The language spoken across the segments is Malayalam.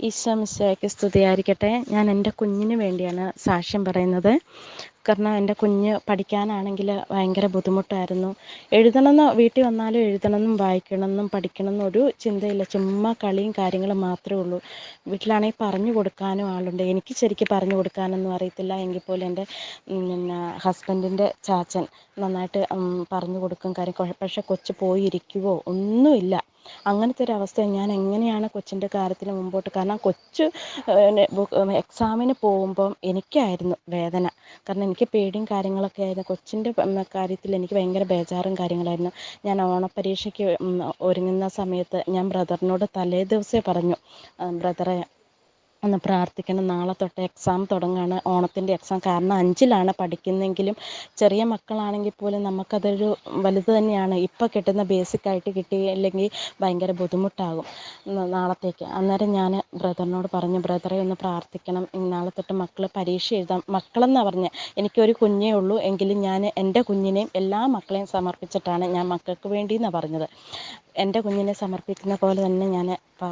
ഈശോ മിശോയ്ക്ക് സ്തുതിയായിരിക്കട്ടെ. ഞാൻ എന്റെ കുഞ്ഞിന് വേണ്ടിയാണ് സാക്ഷ്യം പറയുന്നത്. കാരണം എന്റെ കുഞ്ഞ് പഠിക്കാനാണെങ്കിൽ ഭയങ്കര ബുദ്ധിമുട്ടായിരുന്നു. എഴുതണമെന്ന് വീട്ടിൽ വന്നാലും എഴുതണമെന്നും വായിക്കണമെന്നും പഠിക്കണമെന്നും ഒരു ചിന്തയില്ല. ചുമ്മാ കളിയും കാര്യങ്ങളും മാത്രമേ ഉള്ളൂ. വീട്ടിലാണെങ്കിൽ പറഞ്ഞു കൊടുക്കാനും ആളുണ്ട്. എനിക്ക് ശരിക്കും പറഞ്ഞു കൊടുക്കാനൊന്നും അറിയത്തില്ല. എങ്കിൽ പോലും എന്റെ പിന്നെ ഹസ്ബൻഡിന്റെ ചാച്ചൻ നന്നായിട്ട് പറഞ്ഞു കൊടുക്കും കാര്യം പക്ഷേ കൊച്ചു പോയി ഇരിക്കുവോ ഒന്നുമില്ല. അങ്ങനത്തെ ഒരു അവസ്ഥ. ഞാൻ എങ്ങനെയാണ് കൊച്ചിന്റെ കാര്യത്തിൽ മുമ്പോട്ട്? കാരണം കൊച്ച് എക്സാമിന് പോകുമ്പം എനിക്കായിരുന്നു വേദന. കാരണം എനിക്ക് പേടിയും കാര്യങ്ങളൊക്കെ ആയിരുന്നു. കൊച്ചിന്റെ കാര്യത്തിൽ എനിക്ക് ഭയങ്കര ബേജാറും കാര്യങ്ങളായിരുന്നു. ഞാൻ ഓണപ്പരീക്ഷയ്ക്ക് ഒരുങ്ങുന്ന സമയത്ത് ഞാൻ ബ്രദറിനോട് തലേ ദിവസമേ പറഞ്ഞു ബ്രദറെ ഒന്ന് പ്രാർത്ഥിക്കണം. നാളെ തൊട്ട് എക്സാം തുടങ്ങുകയാണ് ഓണത്തിന്റെ എക്സാം കാരണം അഞ്ചിലാണ് പഠിക്കുന്നതെങ്കിലും ചെറിയ മക്കളാണെങ്കിൽ പോലും നമുക്കതൊരു വലുത് തന്നെയാണ്. ഇപ്പോൾ കിട്ടുന്ന ബേസിക്കായിട്ട് കിട്ടിയില്ലെങ്കിൽ ഭയങ്കര ബുദ്ധിമുട്ടാകും. നാളത്തേക്ക്. അന്നേരം ഞാൻ ബ്രദറിനോട് പറഞ്ഞു ബ്രദറെ ഒന്ന് പ്രാർത്ഥിക്കണം. നാളെ തൊട്ട് മക്കൾ പരീക്ഷ എഴുതാം. മക്കളെന്നാണ് പറഞ്ഞത് എനിക്കൊരു കുഞ്ഞേ ഉള്ളൂ എങ്കിലും ഞാൻ എന്റെ കുഞ്ഞിനെയും എല്ലാ മക്കളെയും സമർപ്പിച്ചിട്ടാണ് ഞാൻ മക്കൾക്ക് വേണ്ടി പറഞ്ഞത്. എന്റെ കുഞ്ഞിനെ സമർപ്പിക്കുന്ന പോലെ തന്നെ ഞാൻ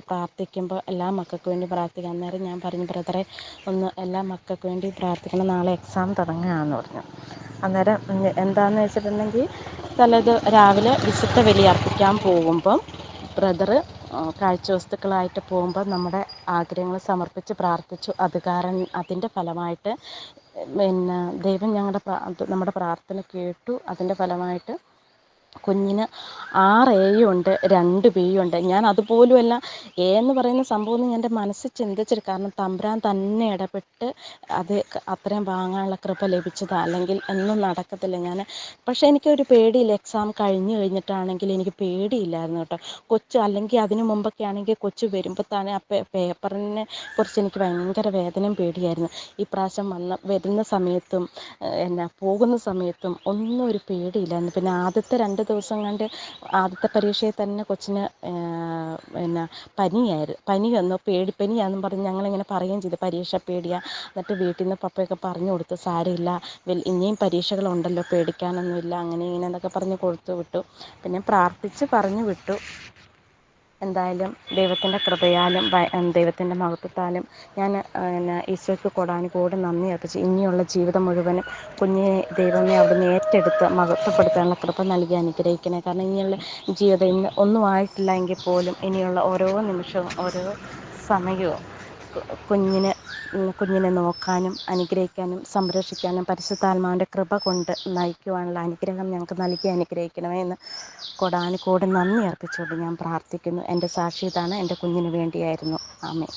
പ്രാർത്ഥിക്കുമ്പോൾ എല്ലാ മക്കൾക്ക് വേണ്ടി പ്രാർത്ഥിക്കാം. അന്നേരം ഞാൻ പറഞ്ഞു ബ്രദറെ ഒന്ന് എല്ലാ മക്കൾക്ക് വേണ്ടി പ്രാർത്ഥിക്കണം. നാളെ എക്സാം തുടങ്ങുകയാണെന്ന് പറഞ്ഞു. അന്നേരം എന്താണെന്ന് വെച്ചിട്ടുണ്ടെങ്കിൽ തലേത് രാവിലെ വിശുദ്ധ ബലി അർപ്പിക്കാൻ പോകുമ്പം ബ്രദറ് കാഴ്ച വസ്തുക്കളായിട്ട് പോകുമ്പോൾ നമ്മുടെ ആഗ്രഹങ്ങൾ സമർപ്പിച്ച് പ്രാർത്ഥിച്ചു. അത് കാരണം അതിന്റെ ഫലമായിട്ട് പിന്നെ ദൈവം ഞങ്ങളുടെ നമ്മുടെ പ്രാർത്ഥന കേട്ടു. അതിന്റെ ഫലമായിട്ട് കുഞ്ഞിന് ആറ് എയും ഉണ്ട് രണ്ട് ബിയും ഉണ്ട്. ഞാൻ അതുപോലുമല്ല എ എന്ന് പറയുന്ന സംഭവം ഒന്നും എന്റെ മനസ്സിൽ ചിന്തിച്ചിട്ട് കാരണം തമ്പുരാൻ തന്നെ ഇടപെട്ട് അത് അത്രയും വാങ്ങാനുള്ള കൃപ ലഭിച്ചതാണ് അല്ലെങ്കിൽ ഒന്നും നടക്കത്തില്ല ഞാൻ. പക്ഷേ എനിക്കൊരു പേടിയില്ല. എക്സാം കഴിഞ്ഞ് കഴിഞ്ഞിട്ടാണെങ്കിൽ എനിക്ക് പേടിയില്ലായിരുന്നു കേട്ടോ. കൊച്ചു അല്ലെങ്കിൽ അതിനു മുമ്പൊക്കെ ആണെങ്കിൽ കൊച്ചു വരുമ്പോൾ തന്നെ ആ പേപ്പറിനെ കുറിച്ച് എനിക്ക് ഭയങ്കര വേദനയും പേടിയായിരുന്നു. ഈ പ്രാവശ്യം വന്ന വരുന്ന സമയത്തും എന്നാ പോകുന്ന സമയത്തും ഒന്നും ഒരു പേടിയില്ലായിരുന്നു. പിന്നെ ആദ്യത്തെ രണ്ട് ദിവസം കണ്ട് ആദ്യത്തെ പരീക്ഷയിൽ തന്നെ കൊച്ചിന് പിന്നെ പനിയായിരുന്നു പനി വന്നു പേടിപ്പനിയാണെന്നും പറഞ്ഞ് ഞങ്ങളിങ്ങനെ പറയുകയും ചെയ്തു പരീക്ഷ പേടിയാണ് എന്നിട്ട് വീട്ടിൽ നിന്ന് പപ്പയൊക്കെ പറഞ്ഞു കൊടുത്തു സാരമില്ല ഇനിയും പരീക്ഷകളുണ്ടല്ലോ പേടിക്കാനൊന്നുമില്ല അങ്ങനെ ഇങ്ങനെ എന്നൊക്കെ പറഞ്ഞ് കൊടുത്തു വിട്ടു പിന്നെ പ്രാർത്ഥിച്ച് പറഞ്ഞു വിട്ടു. എന്തായാലും ദൈവത്തിന്റെ കൃപയാലും ദൈവത്തിന്റെ മഹത്വത്താലും ഞാൻ പിന്നെ ഈശോയ്ക്ക് കൊടാനുകോടി നന്ദി അർപ്പിച്ച് ഇനിയുള്ള ജീവിതം മുഴുവനും കുഞ്ഞിനെ ദൈവമേ അവിടുന്ന് ഏറ്റെടുത്ത് മഹത്വപ്പെടുത്താനുള്ള കൃപ നൽകി അനുഗ്രഹിക്കണേ. കാരണം ഇനിയുള്ള ജീവിതം ഇന്ന് ഒന്നും ആയിട്ടില്ല എങ്കിൽ പോലും ഇനിയുള്ള ഓരോ നിമിഷവും ഓരോ സമയവും കുഞ്ഞിന് കുഞ്ഞിനെ നോക്കാനും അനുഗ്രഹിക്കാനും സംരക്ഷിക്കാനും പരിശുദ്ധാത്മാവിന്റെ കൃപ കൊണ്ട് നയിക്കുവാനുള്ള അനുഗ്രഹം ഞങ്ങൾക്ക് നൽകി അനുഗ്രഹിക്കണമേ എന്ന് കൊടാനുകോടി നന്ദി അർപ്പിച്ചുകൊണ്ട് ഞാൻ പ്രാർത്ഥിക്കുന്നു. എന്റെ സാക്ഷി ഇതാണ്. എന്റെ കുഞ്ഞിന് വേണ്ടിയായിരുന്നു. ആമേ